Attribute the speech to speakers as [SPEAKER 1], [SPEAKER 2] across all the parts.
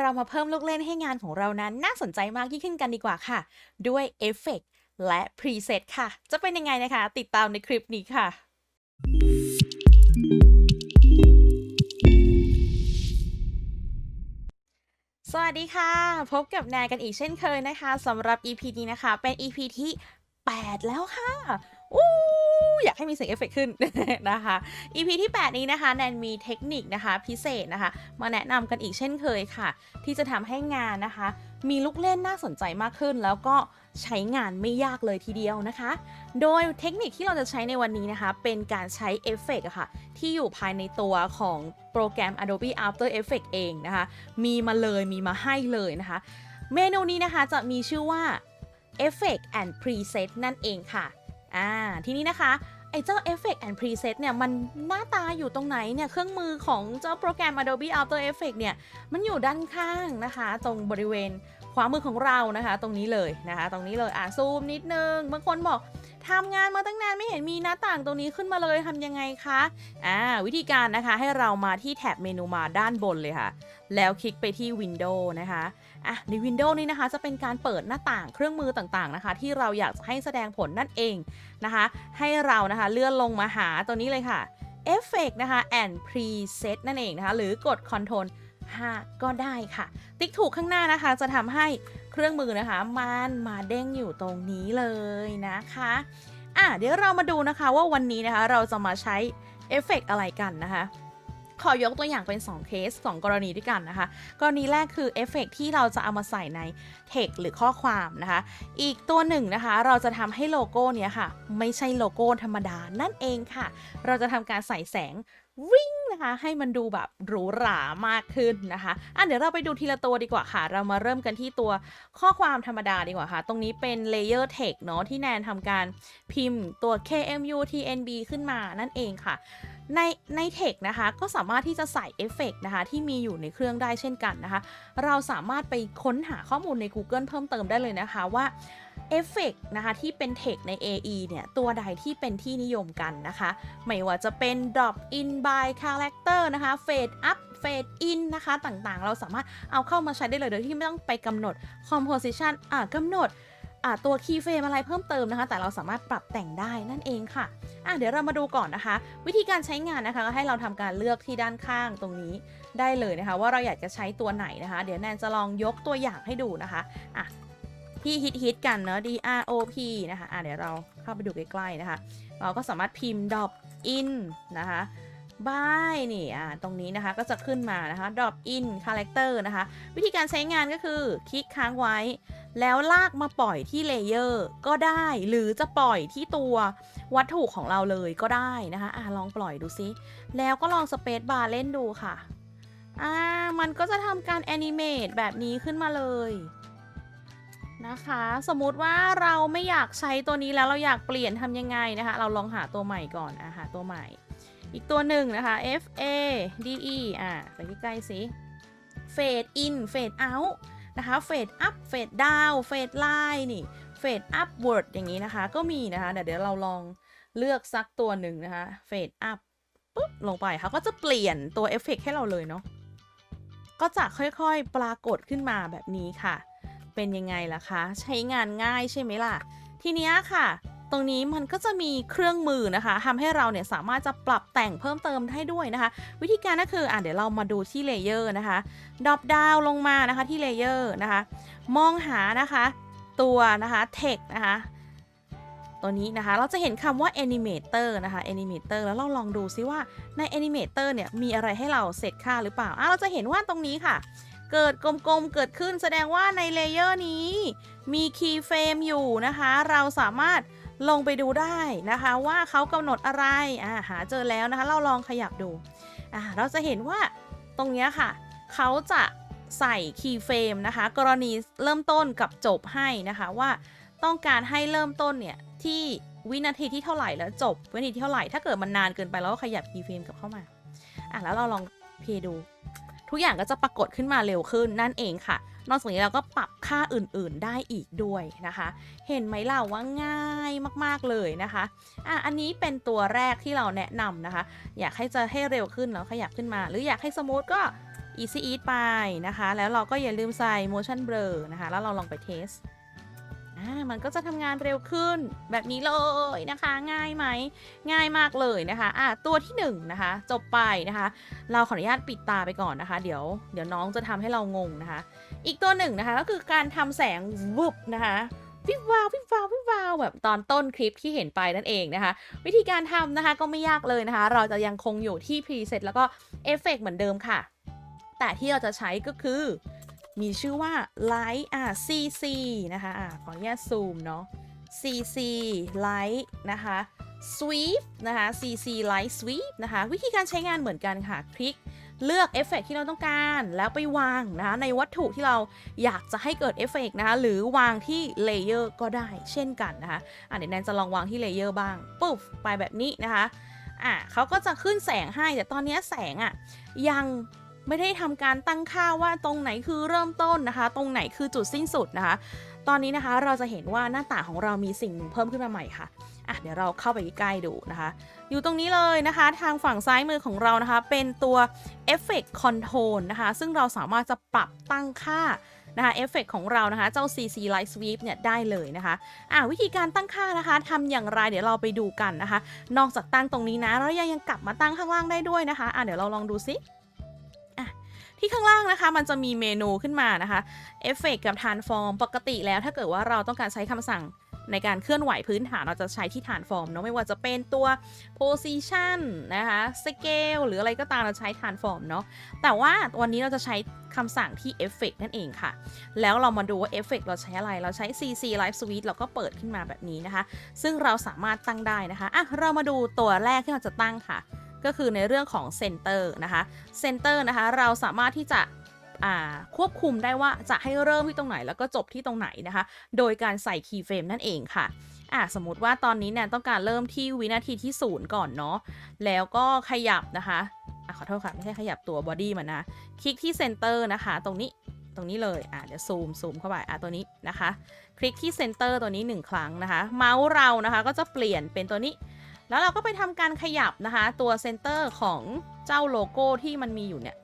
[SPEAKER 1] เรามาเพิ่มลูกเล่นให้งานของเรานั้นน่าสนใจมากยิ่งขึ้นกันดีกว่าค่ะ ด้วยเอฟเฟกต์และพรีเซตค่ะ จะเป็นยังไงนะคะ ติดตามในคลิปนี้ค่ะ สวัสดีค่ะ พบกับแนนกันอีกเช่นเคยนะคะสำหรับ EP นี้นะคะ เป็น EP ที่ 8 แล้วค่ะ อู้อยากให้มีเสียงเอฟเฟกต์ขึ้นนะคะ EP ที่ 8 นี้นะคะ แนนมีเทคนิคนะคะพิเศษนะคะ มาแนะนำกันอีกเช่นเคยค่ะ ที่จะทำให้งานนะคะ มีลูกเล่นน่าสนใจมากขึ้น แล้วก็ใช้งานไม่ยากเลยทีเดียวนะคะ โดยเทคนิคที่เราจะใช้ในวันนี้นะคะ เป็นการใช้เอฟเฟกต์ค่ะ ที่อยู่ภายในตัวของโปรแกรม Adobe After Effects เองนะคะ มีมาเลยมีมาให้เลยนะคะ เมนูนี้นะคะจะมีชื่อว่า Effect and Preset นั่นเองค่ะ อ่าทีนี้นะคะไอ้เจ้า Effect and Preset เนี่ยมันหน้าตาอยู่ตรงไหนเนี่ยเครื่องมือของเจ้าโปรแกรม Adobe After Effects เนี่ยมันอยู่ด้านข้างนะคะ ตรงบริเวณขวามือของเรานะคะ ตรงนี้เลยนะคะ ตรงนี้เลยอะซูมนิดนึงบางคนบอก ทำงานมาตั้งนานไม่เห็นมีหน้าต่างตรงนี้ขึ้นมาเลยทำยังไงคะอ่าวิธีการนะคะให้เรามาที่แท็บเมนูมาด้านบนเลยค่ะ แล้วคลิกไปที่ Windows นะคะอะใน Windows นี้นะคะ จะเป็นการเปิดหน้าต่างเครื่องมือต่างๆนะคะ ที่เราอยากจะให้แสดงผลนั่นเองนะคะ ให้เรานะคะเลื่อนลงมาหาตัวนี้เลยค่ะ Effect นะคะ and Preset นั่นเองนะคะ หรือกด Ctrl 5 ก็ได้ค่ะ ติ๊กถูกข้างหน้านะคะ จะทำให้ รื่องมือนะคะ มันมาเด้งอยู่ตรงนี้เลยนะคะอะเดี๋ยวเรามาดูนะคะว่าวันนี้นะคะเราจะมาใช้เอฟเฟกต์อะไรกันนะคะขอยกตัวอย่างเป็น 2 เคส 2 กรณีด้วยกันนะคะ กรณีแรกคือเอฟเฟกต์ที่เราจะเอามาใส่ใน text หรือข้อความนะคะ อีกตัวหนึ่งนะคะ เราจะทำให้โลโก้เนี้ยค่ะ ไม่ใช่โลโก้ธรรมดานั่นเองค่ะ เราจะทำการใส่แสงวิ่ง นะคะ ให้มันดูแบบหรูหรามากขึ้นนะคะอะเดี๋ยวเราไปดูทีละตัวดีกว่าค่ะ เรามาเริ่มกันที่ตัวข้อความธรรมดาดีกว่าค่ะ ตรงนี้เป็น layer text เนาะที่แนนทำการพิมพ์ตัว KMU TNB ขึ้นมานั่นเองค่ะในใน text นะคะก็สามารถที่จะใส่เอฟเฟกต์นะคะที่มีอยู่ในเครื่องได้เช่นกันนะคะ เราสามารถไปค้นหาข้อมูลใน Google เพิ่มเติมได้เลยนะคะว่า เอฟเฟกต์นะคะที่เป็น text ใน AE เนี่ย ตัวใดที่เป็นที่นิยมกันนะคะ ไม่ว่าจะเป็น drop in by character นะคะ fade up fade in นะคะต่างๆ เราสามารถเอาเข้ามาใช้ได้เลยโดยที่ไม่ต้องไปกำหนด composition อ่ากำหนดอ่าตัว key frame อะไรเพิ่มเติมนะคะ แต่เราสามารถปรับแต่งได้นั่นเองค่ะอะเดี๋ยวเรามาดูก่อนนะคะ วิธีการใช้งานนะคะก็ให้เราทำการเลือกที่ด้านข้างตรงนี้ได้เลยนะคะ ว่าเราอยากจะใช้ตัวไหนนะคะ เดี๋ยวแนนจะลองยกตัวอย่างให้ดูนะคะอะ ที่ฮิตฮิตๆกันเนอะ D R O P นะคะอะเดี๋ยวเราเข้าไปดูใกล้ๆนะคะ เราก็สามารถพิมพ์ drop in นะคะ by นี่อะตรงนี้นะคะก็จะขึ้นมานะคะ drop in character นะคะ วิธีการใช้งานก็คือคลิกค้างไว้ แล้วลากมาปล่อยที่เลเยอร์ก็ได้หรือจะปล่อยที่ตัววัตถุของเราเลยก็ได้นะคะอะลองปล่อยดูซิ แล้วก็ลองสเปซบาร์เล่นดูค่ะอ่ามันก็จะทำการแอนิเมตแบบนี้ขึ้นมาเลย นะคะ สมมุติว่าเราไม่อยากใช้ตัวนี้แล้วเราอยากเปลี่ยนทำยังไงนะคะ เราลองหาตัวใหม่ก่อนอะหาตัวใหม่ อีกตัวหนึ่งนะคะ F A D E อะไปใกล้ๆสิ Fade in Fade out นะคะเฟดอัพเฟดดาวเฟดไลน์นี่เฟดอัพเวิร์ดอย่างนี้นะคะ ก็มีนะคะเดี๋ยวเดี๋ยวเราลองเลือกสักตัวหนึ่งนะคะเฟดอัพปุ๊บลงไปเขาก็จะเปลี่ยนตัวเอฟเฟกให้เราเลยเนาะก็จะค่อยๆปรากฏขึ้นมาแบบนี้ค่ะ เป็นยังไงล่ะคะ ใช้งานง่ายใช่ไหมล่ะ ทีนี้ค่ะ ตรงนี้มันก็จะมีเครื่องมือนะคะทำให้เราเนี่ยสามารถจะปรับแต่งเพิ่มเติมให้ด้วยนะคะ วิธีการก็คืออะเดี๋ยวเรามาดูที่เลเยอร์นะคะดรอปดาวลงมานะคะที่เลเยอร์นะคะ มองหานะคะตัวนะคะ text นะคะตัวนี้นะคะ เราจะเห็นคำว่า animator นะคะ animator แล้วเราลองดูซิว่าใน animator เนี่ยมีอะไรให้เราเสร็จค่าหรือเปล่าอะเราจะเห็นว่าตรงนี้ค่ะ เกิดกลมๆ เกิดขึ้นแสดงว่าในเลเยอร์นี้ มี key frame อยู่นะคะ เราสามารถลงไปดูได้นะคะว่าเขากำหนดอะไรอ่าหาเจอแล้วนะคะ เราลองขยับดูอ่าเราจะเห็นว่าตรงนี้ค่ะ เขาจะใส่คีย์เฟรมนะคะ กรณีเริ่มต้นกับจบให้นะคะว่าต้องการให้เริ่มต้นเนี่ย ที่วินาทีที่เท่าไหร่แล้วจบวินาทีที่เท่าไหร่ถ้าเกิดมันนานเกินไปเราก็ขยับคีย์เฟรมกลับเข้ามาอะแล้วเราลองเพย์ดู ทุกอย่างก็จะปรากฏขึ้นมาเร็วขึ้นนั่นเองค่ะ นอกจากนี้เราก็ปรับค่าอื่นๆได้อีกด้วยนะคะ เห็นไหมเล่าว่าง่ายมากๆเลยนะคะอะอันนี้เป็นตัวแรกที่เราแนะนำนะคะ อยากให้จะให้เร็วขึ้นแล้วขยับขึ้นมา หรืออยากให้สมูทก็ easy eat ไปนะคะ แล้วเราก็อย่าลืมใส่ motion blur นะคะ แล้วเราลองไปเทส อ่ามันก็จะทำงานเร็วขึ้นแบบนี้เลยนะคะ ง่ายไหมง่ายมากเลยนะคะอะตัวที่หนึ่งนะคะ จบไปนะคะ เราขออนุญาตปิดตาไปก่อนนะคะ เดี๋ยวเดี๋ยวน้องจะทำให้เรางงนะคะ อีกตัวหนึ่งนะคะก็คือการทำแสงวุบนะคะวิบวาววิบวาววิบวาวแบบตอนต้นคลิปที่เห็นไปนั่นเองนะคะ วิธีการทำนะคะก็ไม่ยากเลยนะคะ เราจะยังคงอยู่ที่พรีเซตแล้วก็เอฟเฟกเหมือนเดิมค่ะ แต่ที่เราจะใช้ก็คือ มีชื่อว่า Light อะ CC นะคะอะขออนุญาตซูมเนาะ CC Light นะคะ Sweep นะคะ CC Light Sweep นะคะ วิธีการใช้งานเหมือนกันค่ะ คลิกเลือกเอฟเฟกที่เราต้องการแล้วไปวางนะคะในวัตถุที่เราอยากจะให้เกิดเอฟเฟกนะคะหรือวางที่เลเยอร์ก็ได้เช่นกันนะคะอะเดี๋ยวแนนจะลองวางที่เลเยอร์บ้างปุ๊บไปแบบนี้นะคะอะเขาก็จะขึ้นแสงให้แต่ตอนนี้แสงอะยัง ไม่ได้ทำการตั้งค่าว่าตรงไหนคือเริ่มต้นนะคะ ตรงไหนคือจุดสิ้นสุดนะคะ ตอนนี้นะคะเราจะเห็นว่าหน้าต่างของเรามีสิ่งหนึ่งเพิ่มขึ้นมาใหม่ค่ะอะเดี๋ยวเราเข้าไปใกล้ดูนะคะ อยู่ตรงนี้เลยนะคะ ทางฝั่งซ้ายมือของเรานะคะ เป็นตัว Effect Control นะคะ ซึ่งเราสามารถจะปรับตั้งค่านะคะเอฟเฟกของเรานะคะ เจ้า CC Light Sweep เนี่ยได้เลยนะคะอะวิธีการตั้งค่านะคะทำอย่างไรเดี๋ยวเราไปดูกันนะคะ นอกจากตั้งตรงนี้นะ เรายังยังกลับมาตั้งข้างล่างได้ด้วยนะคะอะเดี๋ยวเราลองดูซิ ที่ข้างล่างนะคะ มันจะมีเมนูขึ้นมานะคะเอฟเฟกกับ Transform ปกติแล้วถ้าเกิดว่าเราต้องการใช้คำสั่งในการเคลื่อนไหวพื้นฐานเราจะใช้ที่ Transform เนอะไม่ว่าจะเป็นตัว Position นะคะ Scale หรืออะไรก็ตามเราใช้ Transform เนาะแต่ว่าวันนี้เราจะใช้คำสั่งที่ Effect นั่นเองค่ะ แล้วเรามาดูว่า Effect เราใช้อะไร เราใช้ CC Live Suite เราก็เปิดขึ้นมาแบบนี้นะคะ ซึ่งเราสามารถตั้งได้นะคะอะเรามาดูตัวแรกที่เราจะตั้งค่ะ ก็คือในเรื่องของ Center นะคะ Center นะคะเราสามารถที่จะควบคุมได้ว่าจะให้เริ่มที่ตรงไหนแล้วก็จบที่ตรงไหนนะคะ โดยการใส่ Keyframe นั่นเองค่ะอะสมมติว่าตอนนี้เนี่ยต้องการเริ่มที่วินาทีที่ศูนย์ก่อนเนาะแล้วก็ขยับนะคะอะขอโทษค่ะ ไม่ใช่ขยับตัวบอดี้มันนะ คลิกที่ Center นะคะ ตรงนี้ตรงนี้เลยอะเดี๋ยวซูมซูมเข้าไปอะตัวนี้นะคะ คลิกที่ Center ตัวนี้ 1 ครั้งนะคะ เมาส์เรานะคะก็จะเปลี่ยนเป็นตัวนี้ แล้วเราก็ไปทำการขยับนะคะ ตัวเซนเตอร์ของเจ้าโลโก้ที่มันมีอยู่เนี่ย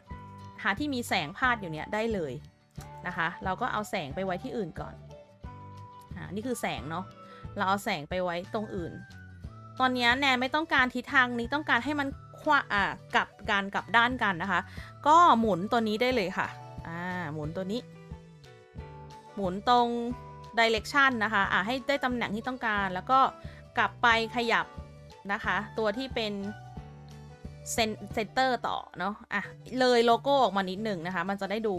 [SPEAKER 1] หาที่มีแสงพาดอยู่เนี่ยได้เลยนะคะ เราก็เอาแสงไปไว้ที่อื่นก่อนอ่านี่คือแสงเนาะเราเอาแสงไปไว้ตรงอื่น ตอนนี้แนนไม่ต้องการทิศทางนี้ต้องการให้มันควาอ่ากลับกันกลับด้านกันนะคะ ก็หมุนตัวนี้ได้เลยค่ะอ่าหมุนตัวนี้ หมุนตรง direction นะคะอ่าให้ได้ตำแหน่งที่ต้องการแล้วก็กลับไปขยับ นะคะ ตัวที่เป็นเซนเตอร์ต่อเนาะอะเลยโลโก้ออกมานิดหนึ่งนะคะ มันจะได้ดู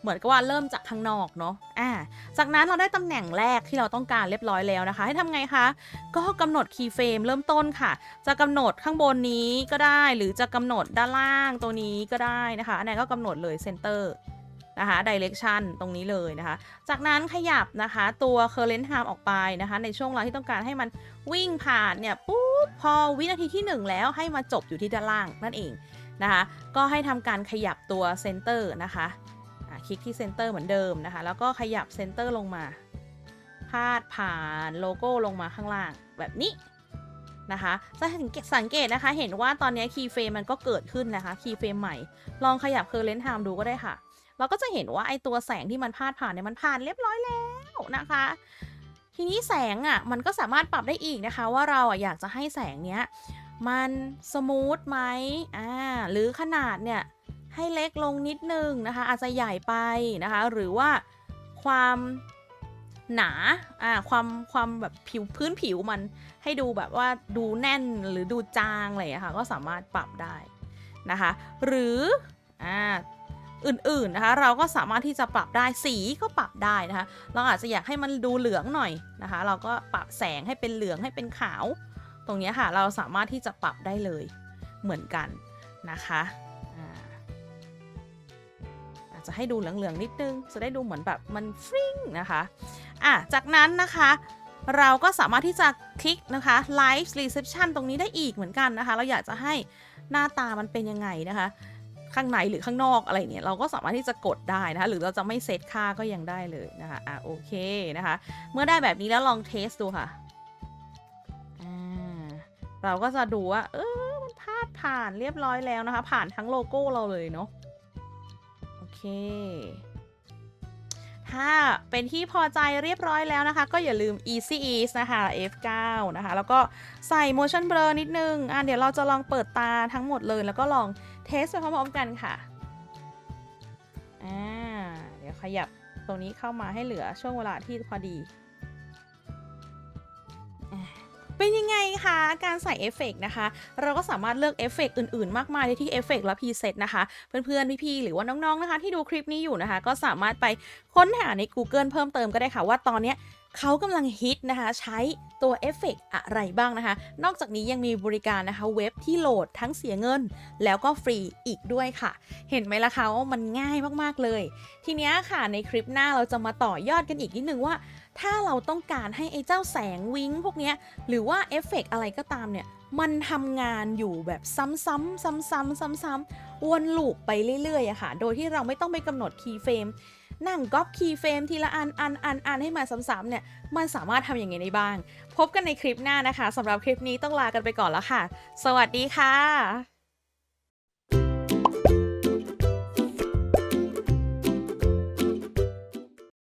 [SPEAKER 1] เหมือนกับว่าเริ่มจากข้างนอกเนาะอ่าจากนั้นเราได้ตำแหน่งแรกที่เราต้องการเรียบร้อยแล้วนะคะ ให้ทำไงคะ ก็กำหนดคีย์เฟรมเริ่มต้นค่ะ จะกำหนดข้างบนนี้ก็ได้ หรือจะกำหนดด้านล่างตัวนี้ก็ได้นะคะ อันไหนก็กำหนดเลยเซนเตอร์ นะคะ direction ตรงนี้เลยนะคะ จากนั้นขยับนะคะตัว current time ออกไปนะคะในช่วงเวลาที่ต้องการให้มันวิ่งผ่านเนี่ยปุ๊บพอวินาทีที่ 1 แล้วให้มาจบอยู่ที่ด้านล่างนั่นเองนะคะก็ให้ทำการขยับตัวเซนเตอร์นะคะอะคลิกที่เซนเตอร์เหมือนเดิมนะคะแล้วก็ขยับเซนเตอร์ลงมาพาดผ่านโลโก้ลงมาข้างล่างแบบนี้นะคะจะสังเกตสังเกตนะคะเห็นว่าตอนนี้คีย์เฟรมมันก็เกิดขึ้นนะคะคีย์เฟรมใหม่ ลองขยับ current time ดูก็ได้ค่ะ เราก็จะเห็นว่าไอตัวแสงที่มันพาดผ่านเนี่ยมันผ่านเรียบร้อยแล้วนะคะ ทีนี้แสงอะมันก็สามารถปรับได้อีกนะคะ ว่าเราอะอยากจะให้แสงเนี้ยมันสมูทไหมอ่าหรือขนาดเนี่ยให้เล็กลงนิดนึงนะคะ อาจจะใหญ่ไปนะคะ หรือว่าความหนาอ่าความความแบบผิวพื้นผิวมันให้ดูแบบว่าดูแน่นหรือดูจางอะไรอย่างเงี้ยค่ะก็สามารถปรับได้นะคะ หรืออ่า อื่นๆนะคะ เราก็สามารถที่จะปรับได้สีก็ปรับได้นะคะ เราอาจจะอยากให้มันดูเหลืองหน่อยนะคะ เราก็ปรับแสงให้เป็นเหลืองให้เป็นขาว ตรงนี้ค่ะเราสามารถที่จะปรับได้เลยเหมือนกันนะคะอาอาจจะให้ดูเหลืองๆนิดนึง จะได้ดูเหมือนแบบมันฟริ้งนะคะอะจากนั้นนะคะเราก็สามารถที่จะคลิกนะคะ Live Reception ตรงนี้ได้อีกเหมือนกันนะคะ เราอยากจะให้หน้าตามันเป็นยังไงนะคะ ข้างในหรือข้างนอกอะไรเนี่ยเราก็สามารถที่จะกดได้นะคะหรือเราจะไม่เซตค่าก็ยังได้เลยนะคะอะโอเคนะคะ เมื่อได้แบบนี้แล้วลองเทสดูค่ะอ่าเราก็จะดูว่า เออมันพาดผ่านเรียบร้อยแล้วนะคะ ผ่านทั้งโลโก้เราเลยเนาะโอเค ถ้าเป็นที่พอใจเรียบร้อยแล้วนะคะ ก็อย่าลืม easy ease นะคะ F9 นะคะ แล้วก็ใส่ motion blur นิดนึง อะเดี๋ยวเราจะลองเปิดตาทั้งหมดเลยแล้วก็ลอง เทสไปพร้อมๆกันค่ะอ่าเดี๋ยวขยับตรงนี้เข้ามาให้เหลือช่วงเวลาที่พอดี เป็นยังไงคะการใส่เอฟเฟกต์นะคะ เราก็สามารถเลือกเอฟเฟกต์อื่นๆ มากมายที่เอฟเฟกต์และพีเซตนะคะ เพื่อนๆ พี่ๆ หรือว่าน้องๆ นะคะ ที่ดูคลิปนี้อยู่นะคะ ก็สามารถไปค้นหาใน Google เพิ่มเติมก็ได้ค่ะว่าตอนเนี้ย เขากำลังฮิตนะคะ ใช้ตัวเอฟเฟกต์อะไรบ้างนะคะ นอกจากนี้ยังมีบริการนะคะเว็บที่โหลดทั้งเสียเงิน แล้วก็ฟรีอีกด้วยค่ะ เห็นไหมล่ะคะว่ามันง่ายมากๆเลย ทีเนี้ยค่ะในคลิปหน้าเราจะมาต่อยอดกันอีกนิดนึงว่า ถ้าเราต้องการให้ไอ้เจ้าแสงวิงพวกเนี้ยหรือว่าเอฟเฟกต์อะไรก็ตามเนี่ยมันทำงานอยู่แบบซ้ำๆซ้ำๆซ้ำๆวนลูปไปเรื่อยๆอะค่ะ โดยที่เราไม่ต้องไปกำหนดคีย์เฟรม นั่งก๊อปคีย์เฟรมทีละอันอันอันอันให้มาซ้ำๆเนี่ย มันสามารถทำอย่างไงได้บ้าง พบกันในคลิปหน้านะคะสำหรับคลิปนี้ต้องลากันไปก่อนแล้วค่ะ สวัสดีค่ะ